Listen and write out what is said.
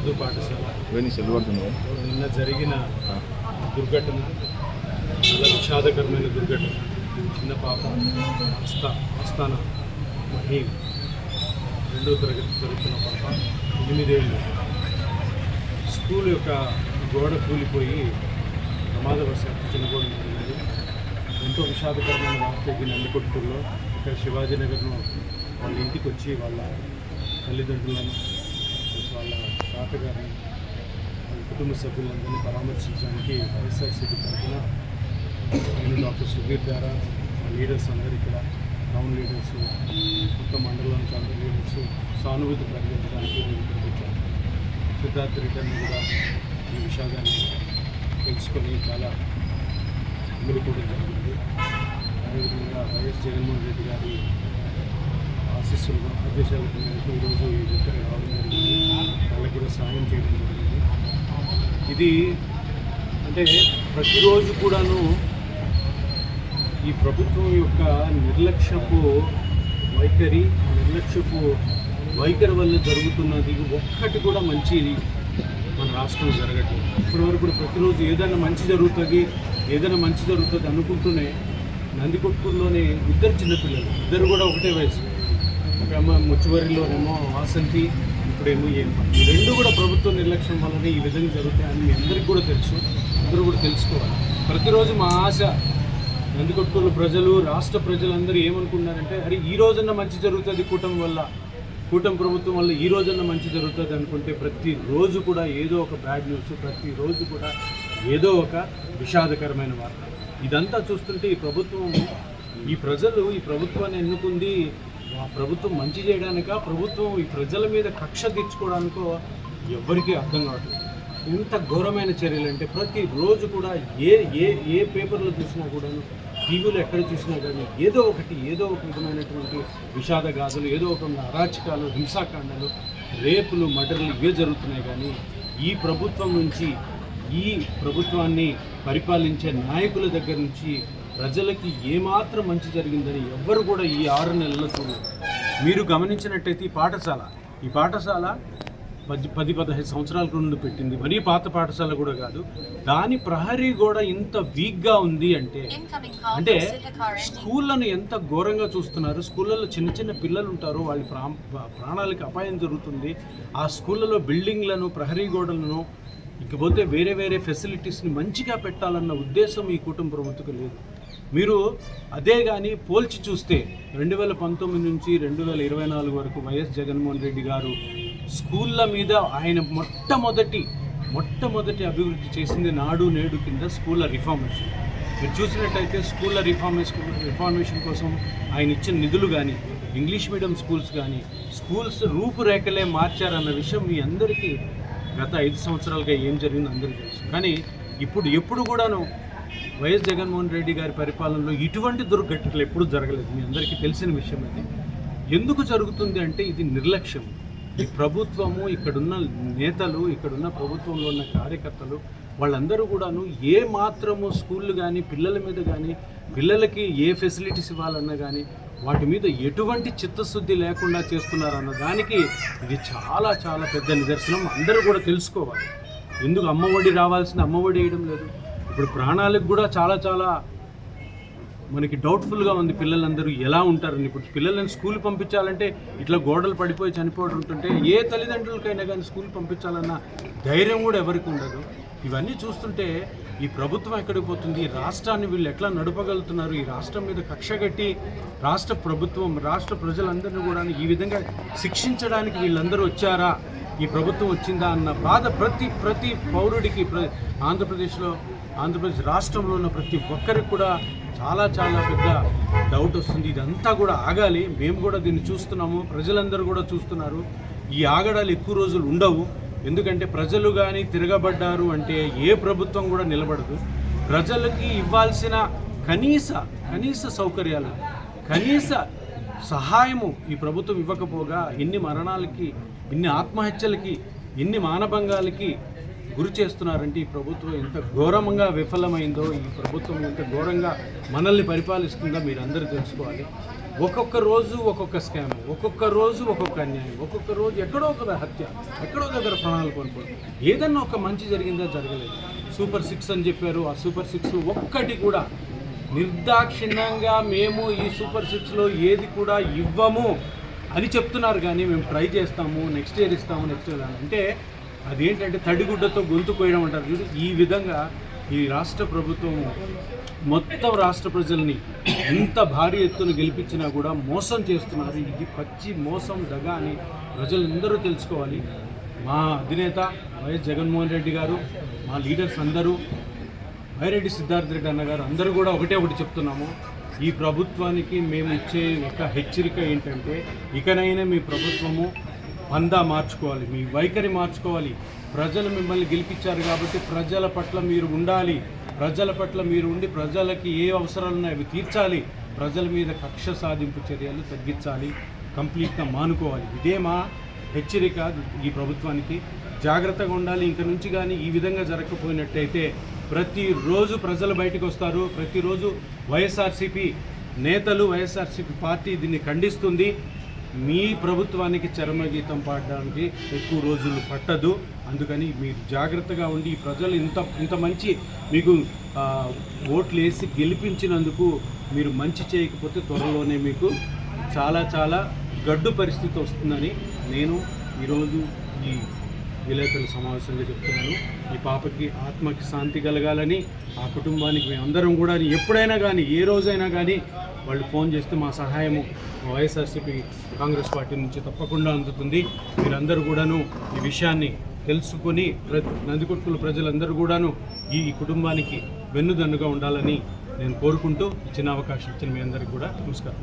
ఉర్దూ పాఠశాల. నిన్న జరిగిన దుర్ఘటన చాలా విషాదకరమైన దుర్ఘటన. చిన్న పాప ఆస్థా ఆస్థాన మహీం. రెండో తరగతి చదువుతున్న పాప ఎనిమిదేళ్ళు. స్కూల్ యొక్క గోడ కూలిపోయి ప్రమాదవశాత్తు చనిపోవడం జరిగింది. ఎంతో విషాదకరమైన వార్త ఈ నందికొట్టుకుల్లో ఇక్కడ శివాజీనగర్లో వాళ్ళ ఇంటికి వచ్చి వాళ్ళ తల్లిదండ్రులను ఆఫీస్ వాళ్ళ తాతగారి వాళ్ళ కుటుంబ సభ్యులందరినీ పరామర్శించడానికి వైఎస్ఆర్సీపీ తరఫున నేను డాక్టర్ సుధీర్ ద్వారా లీడర్స్ అందరు ఇక్కడ టౌన్ లీడర్స్ కొత్త మండలానికి అందరు లీడర్స్ సానుభూతి ప్రకటించడానికి నేను ఇక్కడ వచ్చాను సిద్ధార్థ రెడ్డి కూడా ఈ విషయాన్ని తెలుసుకొని చాలా అమలుకోవడం జరిగింది. అదేవిధంగా వైఎస్ జగన్మోహన్ రెడ్డి గారి ఆశీస్సులు ఆదేశాల మేరకు ఈరోజు ఈ దగ్గర రావడం జరిగింది. వాళ్ళకి కూడా సహాయం చేయడం జరిగింది. ఇది అంటే ప్రతిరోజు కూడాను ఈ ప్రభుత్వం యొక్క నిర్లక్ష్యపు వైఖరి నిర్లక్ష్యపు వైఖరి వల్ల జరుగుతున్నది. ఒక్కటి కూడా మంచిది మన రాష్ట్రంలో జరగట్లేదు. ఇప్పటివరకు కూడా ప్రతిరోజు ఏదైనా మంచి జరుగుతుంది ఏదైనా మంచి జరుగుతుంది అనుకుంటూనే నందికొట్టుకుల్లోనే ఇద్దరు చిన్నపిల్లలు ఇద్దరు కూడా ఒకటే వయసు. ముచ్చువరిలోనేమో వాసంతి ఇప్పుడేమో ఏమో ఈ రెండు కూడా ప్రభుత్వ నిర్లక్ష్యం వల్లనే ఈ విధంగా జరుగుతాయని మీ అందరికీ కూడా తెలుసు. అందరూ కూడా తెలుసుకోవాలి. ప్రతిరోజు మా ఆశ నందికొట్కూరు ప్రజలు రాష్ట్ర ప్రజలందరూ ఏమనుకున్నారంటే అరే ఈ రోజున మంచి జరుగుతుంది కూటమి వల్ల కూటమి ప్రభుత్వం వల్ల ఈ రోజున మంచి జరుగుతుంది అనుకుంటే ప్రతిరోజు కూడా ఏదో ఒక బ్యాడ్ న్యూస్ ప్రతిరోజు కూడా ఏదో ఒక విషాదకరమైన వార్త. ఇదంతా చూస్తుంటే ఈ ప్రభుత్వం ఈ ప్రజలు ఈ ప్రభుత్వాన్ని ఎన్నుకుంది ఆ ప్రభుత్వం మంచి చేయడానికా? ప్రభుత్వం ఈ ప్రజల మీద కక్ష తీర్చుకోవడానికో ఎవ్వరికీ అర్థం కావట్లేదు. ఇంత ఘోరమైన చర్యలు అంటే ప్రతిరోజు కూడా ఏ ఏ ఏ పేపర్లో చూసినా కూడాను టీవీలు ఎక్కడ చూసినా కానీ ఏదో ఒకటి ఏదో ఒక విధమైనటువంటి విషాద గాథలు ఏదో ఒక అరాచకాలు హింసాకాండాలు రేపులు మటర్లు ఇవే జరుగుతున్నాయి కానీ ఈ ప్రభుత్వం నుంచి ఈ ప్రభుత్వాన్ని పరిపాలించే నాయకుల దగ్గర నుంచి ప్రజలకి ఏమాత్రం మంచి జరిగిందని ఎవ్వరు కూడా ఈ ఆరు నెలలకు మీరు గమనించినట్టయితే ఈ పాఠశాల ఈ పాఠశాల పది పది పదహైదు సంవత్సరాల నుండి పెట్టింది. మరీ పాత పాఠశాల కూడా కాదు. దాని ప్రహరీ కూడా ఇంత వీక్గా ఉంది అంటే అంటే స్కూళ్ళను ఎంత ఘోరంగా చూస్తున్నారు. స్కూళ్ళలో చిన్న చిన్న పిల్లలు ఉంటారు. వాళ్ళ ప్రా ప్రాణాలకి అపాయం జరుగుతుంది. ఆ స్కూళ్ళలో బిల్డింగ్లను ప్రహరీ గోడలను ఇకపోతే వేరే వేరే ఫెసిలిటీస్ని మంచిగా పెట్టాలన్న ఉద్దేశం ఈ కుటుంబ ప్రభుత్వకు లేదు. మీరు అదే కానీ పోల్చి చూస్తే రెండు వేల పంతొమ్మిది నుంచి రెండు వేల ఇరవై నాలుగు వరకు వైఎస్ జగన్మోహన్ రెడ్డి గారు స్కూళ్ళ మీద ఆయన మొట్టమొదటి మొట్టమొదటి అభివృద్ధి చేసింది నాడు నేడు కింద స్కూళ్ళ రిఫార్మేషన్. మీరు చూసినట్టయితే స్కూళ్ళ రిఫార్మేషన్ రిఫార్మేషన్ కోసం ఆయన ఇచ్చిన నిధులు కానీ ఇంగ్లీష్ మీడియం స్కూల్స్ కానీ స్కూల్స్ రూపురేఖలే మార్చారన్న విషయం మీ అందరికీ గత ఐదు సంవత్సరాలుగా ఏం జరిగిందో అందరికీ తెలుసు. కానీ ఇప్పుడు ఎప్పుడు కూడాను వైఎస్ జగన్మోహన్ రెడ్డి గారి పరిపాలనలో ఇటువంటి దుర్ఘటనలు ఎప్పుడూ జరగలేదు. మీ అందరికీ తెలిసిన విషయం అది. ఎందుకు జరుగుతుంది అంటే ఇది నిర్లక్ష్యం. ఈ ప్రభుత్వము ఇక్కడున్న నేతలు ఇక్కడున్న ప్రభుత్వంలో ఉన్న కార్యకర్తలు వాళ్ళందరూ కూడాను ఏ మాత్రము స్కూళ్ళు కానీ పిల్లల మీద కానీ పిల్లలకి ఏ ఫెసిలిటీస్ ఇవ్వాలన్నా కానీ వాటి మీద ఎటువంటి చిత్తశుద్ధి లేకుండా చేస్తున్నారన్న దానికి ఇది చాలా చాలా పెద్ద నిదర్శనం. అందరూ కూడా తెలుసుకోవాలి. ఎందుకు అమ్మఒడి రావాల్సిన అమ్మఒడి వేయడం లేదు? ఇప్పుడు ప్రాణాలకు కూడా చాలా చాలా మనకి డౌట్ఫుల్గా ఉంది పిల్లలందరూ ఎలా ఉంటారని. ఇప్పుడు పిల్లలను స్కూల్ పంపించాలంటే ఇట్లా గోడలు పడిపోయి చనిపోవడం ఉంటుంటే ఏ తల్లిదండ్రులకైనా కానీ స్కూల్ పంపించాలన్న ధైర్యం కూడా ఎవరికి ఉండదు. ఇవన్నీ చూస్తుంటే ఈ ప్రభుత్వం ఎక్కడికి పోతుంది? ఈ రాష్ట్రాన్ని వీళ్ళు ఎట్లా నడపగలుగుతున్నారు? ఈ రాష్ట్రం మీద కక్ష కట్టి రాష్ట్ర ప్రభుత్వం రాష్ట్ర ప్రజలందరినీ కూడా ఈ విధంగా శిక్షించడానికి వీళ్ళందరూ వచ్చారా? ఈ ప్రభుత్వం వచ్చిందా అన్న బాధ ప్రతి ప్రతి పౌరుడికి ప్ర ఆంధ్రప్రదేశ్లో ఆంధ్రప్రదేశ్ రాష్ట్రంలో ఉన్న ప్రతి ఒక్కరికి కూడా చాలా చాలా పెద్ద డౌట్ వస్తుంది. ఇదంతా కూడా ఆగాలి. మేము కూడా దీన్ని చూస్తున్నాము. ప్రజలందరూ కూడా చూస్తున్నారు. ఈ ఆగడాలు ఎక్కువ రోజులు ఉండవు. ఎందుకంటే ప్రజలు కానీ తిరగబడ్డారు అంటే ఏ ప్రభుత్వం కూడా నిలబడదు. ప్రజలకి ఇవ్వాల్సిన కనీస కనీస సౌకర్యాలు కనీస సహాయము ఈ ప్రభుత్వం ఇవ్వకపోగా ఇన్ని మరణాలకి ఇన్ని ఆత్మహత్యలకి ఇన్ని మానభంగాలకి గురి చేస్తున్నారంటే ఈ ప్రభుత్వం ఎంత ఘోరంగా విఫలమైందో ఈ ప్రభుత్వం ఎంత ఘోరంగా మనల్ని పరిపాలిస్తుందో మీరు అందరూ తెలుసుకోవాలి. ఒక్కొక్క రోజు ఒక్కొక్క స్కామ్ ఒక్కొక్క రోజు ఒక్కొక్క అన్యాయం ఒక్కొక్క రోజు ఎక్కడో ఒక హత్య ఎక్కడో దగ్గర ప్రాణాలు కోల్పోవడం. ఏదన్నా ఒక మంచి జరిగిందా జరగలేదు. సూపర్ సిక్స్ అని చెప్పారు ఆ సూపర్ సిక్స్ ఒక్కటి కూడా నిర్దాక్షిణ్యంగా మేము ఈ సూపర్ సిక్స్లో ఏది కూడా ఇవ్వము అని చెప్తున్నారు కానీ మేము ట్రై చేస్తాము నెక్స్ట్ ఇయర్ ఇస్తాము నెక్స్ట్ ఇయర్ అంటే అదేంటంటే తడిగుడ్డతో గొంతు కోయడం అంటారు. చూడు ఈ విధంగా ఈ రాష్ట్ర ప్రభుత్వం మొత్తం రాష్ట్ర ప్రజల్ని ఎంత భారీ ఎత్తున గెలిపించినా కూడా మోసం చేస్తున్నారు. ఇది పచ్చి మోసం దగ అని ప్రజలందరూ తెలుసుకోవాలి. మా అధినేత వైఎస్ జగన్మోహన్ రెడ్డి గారు మా లీడర్స్ అందరూ వైరెడ్డి సిద్ధార్థ రెడ్డి అన్న గారు అందరూ కూడా ఒకటే ఒకటి చెప్తున్నాము. ఈ ప్రభుత్వానికి మేము ఇచ్చే ఒక హెచ్చరిక ఏంటంటే ఇకనైనా మీ ప్రభుత్వము పందా మార్చుకోవాలి మీ వైఖరి మార్చుకోవాలి. ప్రజలు మిమ్మల్ని గెలిపించారు కాబట్టి ప్రజల పట్ల మీరు ఉండాలి. ప్రజల పట్ల మీరు ఉండి ప్రజలకి ఏ అవసరాలు ఉన్నాయో అవి తీర్చాలి. ప్రజల మీద కక్ష సాధింపు చర్యలు తగ్గించాలి. కంప్లీట్గా మానుకోవాలి. ఇదే మా హెచ్చరిక ఈ ప్రభుత్వానికి. జాగ్రత్తగా ఉండాలి. ఇంక నుంచి కానీ ఈ విధంగా జరగకపోయినట్టయితే ప్రతిరోజు ప్రజలు బయటకు వస్తారు. ప్రతిరోజు వైఎస్ఆర్సీపీ నేతలు వైఎస్ఆర్సీపీ పార్టీ దీన్ని ఖండిస్తుంది. మీ ప్రభుత్వానికి చరమగీతం పాడడానికి ఎక్కువ రోజులు పట్టదు. అందుకని మీరు జాగ్రత్తగా ఉండి ఈ ప్రజలు ఇంత ఇంత మంచి మీకు ఓట్లు వేసి గెలిపించినందుకు మీరు మంచి చేయకపోతే త్వరలోనే మీకు చాలా చాలా గడ్డు పరిస్థితి వస్తుందని నేను ఈరోజు ఈ విలేకరుల సమావేశంగా చెప్తున్నాను. ఈ పాపకి ఆత్మకి శాంతి కలగాలని ఆ కుటుంబానికి మేమందరం కూడా ఎప్పుడైనా కానీ ఏ రోజైనా కానీ వాళ్ళు ఫోన్ చేస్తే మా సహాయము వైఎస్ఆర్సీపీ కాంగ్రెస్ పార్టీ నుంచి తప్పకుండా అందుతుంది. మీరందరూ కూడాను ఈ విషయాన్ని తెలుసుకొని ప్ర నందికొట్టుకుల ప్రజలందరూ కూడాను ఈ కుటుంబానికి వెన్నుదన్నుగా ఉండాలని నేను కోరుకుంటూ ఇచ్చిన అవకాశం ఇచ్చిన మీ అందరికీ కూడా నమస్కారం.